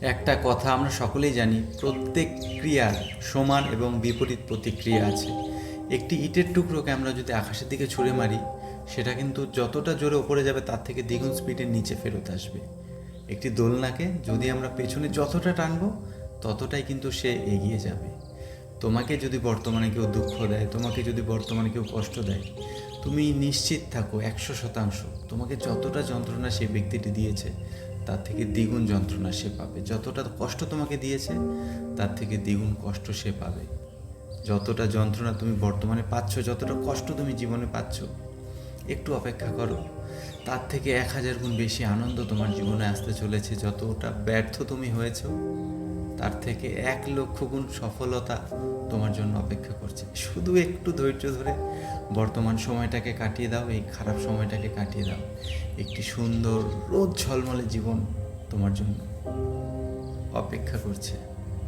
একটা কথা আমরা সকলেই জানি, প্রত্যেক ক্রিয়ার সমান এবং বিপরীত প্রতিক্রিয়া আছে। একটি ইটের টুকরোকে আমরা যদি আকাশের দিকে ছুঁড়ে মারি, সেটা কিন্তু যতটা জোরে ওপরে যাবে তার থেকে দ্বিগুণ স্পিডের নিচে ফেরত আসবে। একটি দোলনাকে যদি আমরা পেছনে যতটা টানবো, ততটাই কিন্তু সে এগিয়ে যাবে। তোমাকে যদি বর্তমানে কেউ দুঃখ দেয়, তোমাকে যদি বর্তমানে কেউ কষ্ট দেয়, তুমি নিশ্চিত থাকো একশো শতাংশ তোমাকে যতটা যন্ত্রণা সেই ব্যক্তিটি দিয়েছে তার থেকে দ্বিগুণ যন্ত্রণা সে পাবে। যতটা কষ্ট তোমাকে দিয়েছে, তার থেকে দ্বিগুণ কষ্ট সে পাবে। যতটা যন্ত্রণা তুমি বর্তমানে পাচ্ছ, যতটা কষ্ট তুমি জীবনে পাচ্ছ, একটু অপেক্ষা করো। তার থেকে এক হাজার গুণ বেশি আনন্দ তোমার জীবনে আসতে চলেছে। যতটা ব্যর্থ তুমি হয়েছো, তার থেকে এক লক্ষ গুণ সফলতা তোমার জন্য অপেক্ষা করছে। শুধু একটু ধৈর্য ধরে বর্তমান সময়টাকে কাটিয়ে দাও, এই খারাপ সময়টাকে কাটিয়ে দাও। একটি সুন্দর রোদ ঝলমলে জীবন তোমার জন্য অপেক্ষা করছে।